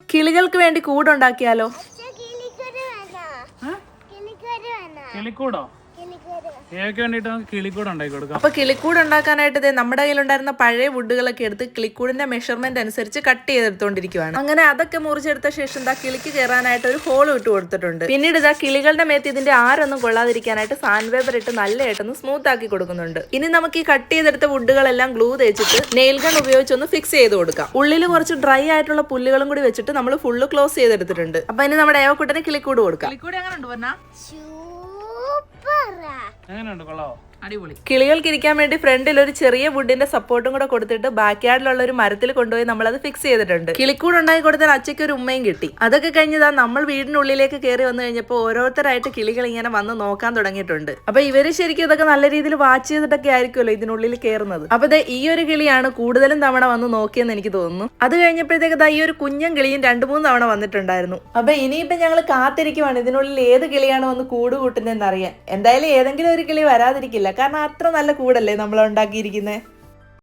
കിളികൾക്ക് വേണ്ടി കൂടുണ്ടാക്കിയാലോ കിളിക്കൂടോ? നമുക്ക് കിളിക്കൂട് ഉണ്ടാക്കി കൊടുക്കാം. അപ്പൊ കിളിക്കൂട് ഉണ്ടാക്കാനായിട്ട് ദേ നമ്മുടെ കയ്യിലുണ്ടായിരുന്ന പഴയ വുഡുകളൊക്കെ എടുത്ത് കിളിക്കൂടിന്റെ മെഷർമെന്റ് അനുസരിച്ച് കട്ട് ചെയ്തെടുത്തോണ്ടിരിക്കുവാണ്. അങ്ങനെ അതൊക്കെ മുറിച്ചെടുത്ത ശേഷം ദാ കിളിക്ക് കയറാനായിട്ട് ഒരു ഹോൾ ഇട്ട് കൊടുത്തിട്ടുണ്ട്. പിന്നീട് ഇതാ കിളികളുടെ മേത്ത് ഇതിന്റെ ആരൊന്നും കൊള്ളാതിരിക്കാനായിട്ട് സാൻഡ് പേപ്പർ ഇട്ട് നല്ലതായിട്ടൊന്ന് സ്മൂത്ത് ആക്കി കൊടുക്കുന്നുണ്ട്. ഇനി നമുക്ക് ഈ കട്ട് ചെയ്തെടുത്ത വുഡുകളെല്ലാം ഗ്ലൂ തേച്ചിട്ട് നെയിൽ ഗൺ ഉപയോഗിച്ച് ഒന്ന് ഫിക്സ് ചെയ്ത് കൊടുക്കാം. ഉള്ളിൽ കുറച്ച് ഡ്രൈ ആയിട്ടുള്ള പുല്ലുകളും കൂടി വെച്ചിട്ട് നമ്മൾ ഫുള്ള് ക്ലോസ് ചെയ്തെടുത്തിട്ടുണ്ട്. അപ്പൊ ഇനി നമ്മുടെ ഏവക്കുട്ടനെ കിളിക്കൂട് കൊടുക്കാം. കിളിക്കൂട് എങ്ങനെ ഉണ്ട് പറഞ്ഞാ എങ്ങനെയുണ്ട് കൊള്ളാവോ? അടിപൊളി. കിളികൾക്ക് ഇരിക്കാൻ വേണ്ടി ഫ്രണ്ടിൽ ഒരു ചെറിയ വുഡിന്റെ സപ്പോർട്ടും കൂടെ കൊടുത്തിട്ട് ബാക്ക് യാർഡിലുള്ള ഒരു മരത്തിൽ കൊണ്ടുപോയി നമ്മൾ അത് ഫിക്സ് ചെയ്തിട്ടുണ്ട്. കിളിക്കൂട് ഉണ്ടാക്കി കൊടുത്താൽ അച്ചയ്ക്ക് ഒരു ഉമ്മയും കിട്ടി. അതൊക്കെ കഴിഞ്ഞതാ നമ്മൾ വീടിനുള്ളിലേക്ക് കയറി വന്നു കഴിഞ്ഞപ്പോൾ ഓരോരുത്തരായിട്ട് കിളികൾ ഇങ്ങനെ വന്ന് നോക്കാൻ തുടങ്ങിയിട്ടുണ്ട്. അപ്പൊ ഇവർ ശരിക്കും ഇതൊക്കെ നല്ല രീതിയിൽ വാച്ച് ചെയ്തിട്ടൊക്കെ ആയിരിക്കുമല്ലോ ഇതിനുള്ളിൽ കയറുന്നത് അപ്പൊ ഈ ഒരു കിളിയാണ് കൂടുതലും തവണ വന്ന് നോക്കിയെന്ന് എനിക്ക് തോന്നുന്നു. അത് കഴിഞ്ഞപ്പോഴത്തേക്ക് ഈ ഒരു കുഞ്ഞൻ കിളിയും രണ്ടു മൂന്ന് തവണ വന്നിട്ടുണ്ടായിരുന്നു. അപ്പൊ ഇനിയിപ്പോ ഞങ്ങൾ കാത്തിരിക്കുവാണ് ഇതിനുള്ളിൽ ഏത് കിളിയാണ് വന്ന് കൂട് കൂട്ടുന്നതെന്ന് അറിയാൻ. എന്തായാലും ഏതെങ്കിലും ഒരു കിളി വരാതിരിക്കില്ല. കാരണം അത്ര നല്ല കൂടല്ലേ നമ്മൾ ഉണ്ടാക്കിയിരിക്കുന്നത്